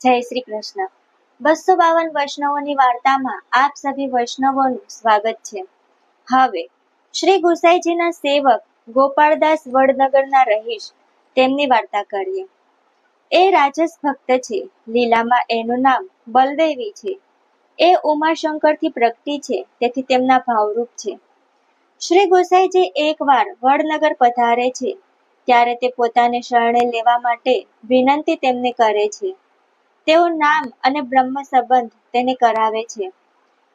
જય શ્રી કૃષ્ણ. બસો બાવન વૈષ્ણવોની વાર્તામાં આપ સભી વૈષ્ણવોનું સ્વાગત છે. હવે, શ્રી ગુસાઈજીના સેવક ગોપાળદાસ વડનગરના રહીશ તેમની વાર્તા કરીએ. એ રાજસ ભક્ત છે, લીલામાં એનું નામ બલદેવી છે. એ ઉમાશંકરથી પ્રગટી છે, તેથી તેમના ભાવરૂપ છે. શ્રી ગોસાઈજી એકવાર વડનગર પધારે છે, ત્યારે તે પોતાને શરણે લેવા માટે વિનંતી તેમને કરે છે. તેઓ નામ અને બ્રહ્મ સંબંધ તેને કરાવે છે.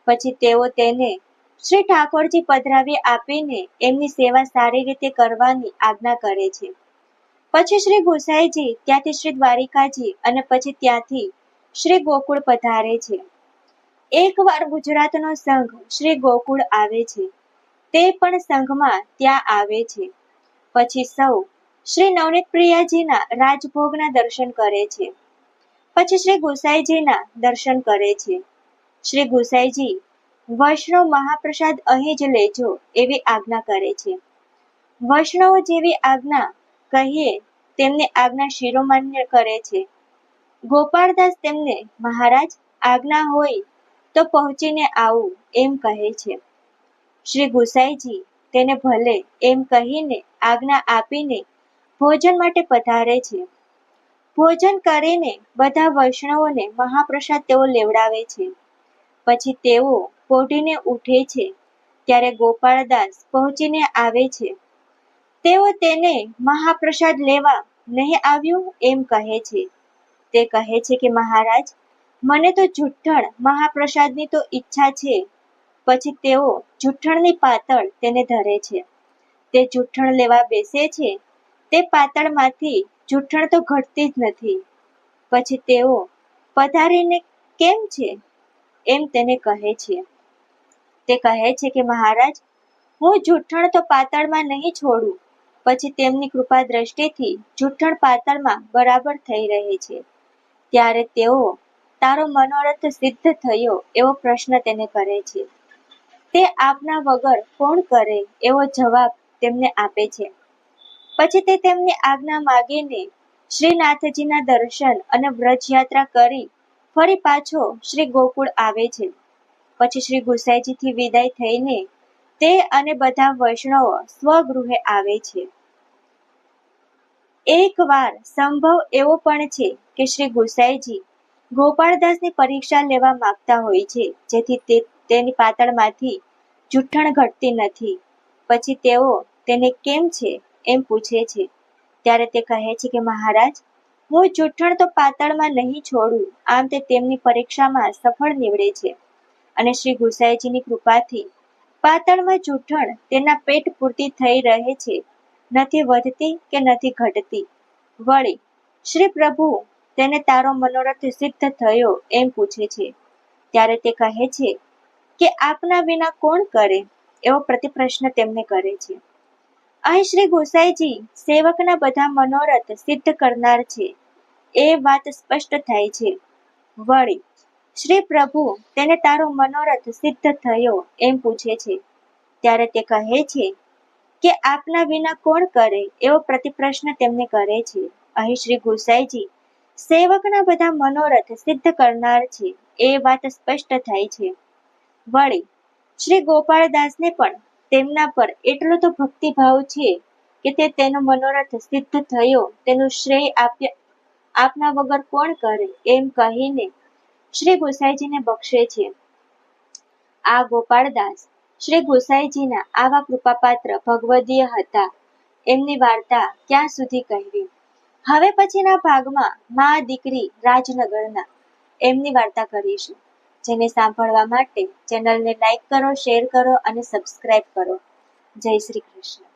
પછી તેઓ તેને શ્રી ઠાકોરજી પધરાવી આપીને એમની સેવા સારી રીતે કરવાની આજ્ઞા કરે છે. પછી શ્રી ગોસાઈજી ત્યાંથી શ્રી દ્વારિકાજી અને પછી ત્યાંથી શ્રી ગોકુળ પધારે છે. એકવાર ગુજરાતનો સંઘ શ્રી ગોકુળ આવે છે. તે પણ સંઘમાં ત્યાં આવે છે. પછી સૌ શ્રી નવનીત પ્રિયાજીના રાજભોગના દર્શન કરે છે. પછી શ્રી ગુસાઈજીના દર્શન કરે છે. શ્રી ગુસાઈજી, વૈષ્ણવ મહાપ્રસાદ અહીં જ લેજો એવી આજ્ઞા કરે છે. વૈષ્ણવ જેવી આજ્ઞા કહીએ તેમને આજ્ઞા શિરોમાન્ય કરે છે. ગોપાળદાસ તેમને, મહારાજ, આજ્ઞા હોય તો પહોંચીને આવું એમ કહે છે. શ્રી ગુસાઈજી તેને ભલે એમ કહીને આજ્ઞા આપીને ભોજન માટે પધારે છે. ભોજન કરીને બધા વૈષ્ણવોને મહાપ્રસાદ તેઓ લેવડાવે છે. પછી તેઓ પોઢીને ઉઠે છે, ત્યારે ગોપાળદાસ પહોંચીને આવે છે. તેઓ તેને મહાપ્રસાદ લેવા નહીં આવ્યું એમ કહે છે. તે કહે છે કે, મહારાજ, મને તો જુઠ્ઠણ મહાપ્રસાદની તો ઈચ્છા છે. પછી તેઓ જુઠ્ઠણની પાતળ તેને ધરે છે. તે જુઠ્ઠણ લેવા બેસે છે. તે પાતળમાંથી જુઠ્ઠણ તો ઘટતી જ નથી. પછી તેઓ, પધારીને કેમ છે? એમ તેને કહે છે. તે કહે છે કે, મહારાજ, હું જૂઠણ તો પાતાળમાં નહીં છોડું. પછી તેમની કૃપા દ્રષ્ટિથી જૂઠણ પાતળમાં બરાબર થઈ રહે છે. ત્યારે તેઓ, તારો મનોરથ સિદ્ધ થયો એવો પ્રશ્ન તેને કરે છે. તે આપના વગર કોણ કરે? એવો જવાબ તેમને આપે છે. પછી તે તેમની આજ્ઞા માગીને શ્રીનાથજીના દર્શન અને વ્રજયાત્રા કરી ફરી પાછો શ્રી ગોકુળ આવે છે. પછી શ્રી ગુસાઈજીથી વિદાય થઈને તે અને બધા વૈષ્ણવો સ્વગૃહે આવે છે. એકવાર સંભવ એવો પણ છે કે શ્રી ગુસાઈજી ગોપાળદાસની પરીક્ષા લેવા માંગતા હોય છે, જેથી તે તેની પાતળમાંથી જૂઠ્ઠણ ઘટતી નથી. પછી તેઓ તેને કેમ છે? એમ પૂછે છે. ત્યારે તે કહે છે કે, મહારાજ, હું જૂઠણ તો પાતાળમાં નહીં છોડું. આમ તે તેમની પરીક્ષામાં સફળ નીવડે છે. અને શ્રી ગુસાઈજીની કૃપાથી પાતાળમાં જૂઠણ તેના પેટ પૂરતી થઈ રહે છે. નથી વધતી કે નથી ઘટતી. વળી, શ્રી પ્રભુ, તેને તારો મનોરથ સિદ્ધ થયો, એમ પૂછે છે. ત્યારે તે કહે છે કે, આપના વિના કોણ કરે? એવો પ્રતિપ્રશ્ન તેમને કરે છે. અહીં શ્રી ગોસાઈજી સેવકના બધા મનોરથ સિદ્ધ કરનાર છે. એ વાત સ્પષ્ટ થાય છે. વળી, શ્રી પ્રભુ તેને તારો મનોરથ સિદ્ધ થયો એમ પૂછે છે. ત્યારે તે કહે છે કે આપના વિના કોણ કરે એવો પ્રતિપ્રશ્ન તેમને કરે છે. અહીં શ્રી ગોસાઈજી સેવકના બધા મનોરથ સિદ્ધ કરનાર છે. એ વાત સ્પષ્ટ થાય છે. વળી, શ્રી ગોપાળદાસને પણ તેમના પર એટલો તો ભક્તિભાવ છે કે તે તેનો મનોરથ સિદ્ધ થયો. તેનું શ્રેય આપ્યા, આપના વગર કોણ કરે એમ કહીને શ્રી ગોસાઈજીને બક્ષે છે. આ ગોપાળદાસ શ્રી ગોસાઈજીના આવા કૃપાપાત્ર ભગવદીય હતા. એમની વાર્તા ક્યાં સુધી કહેવી? હવે પછીના ભાગમાં મા દીકરી રાજનગરના એમની વાર્તા કરીશું. જેને સાંભળવા માટે ચેનલને લાઈક કરો શેર કરો અને સબસ્ક્રાઈબ કરો. જય શ્રી કૃષ્ણ.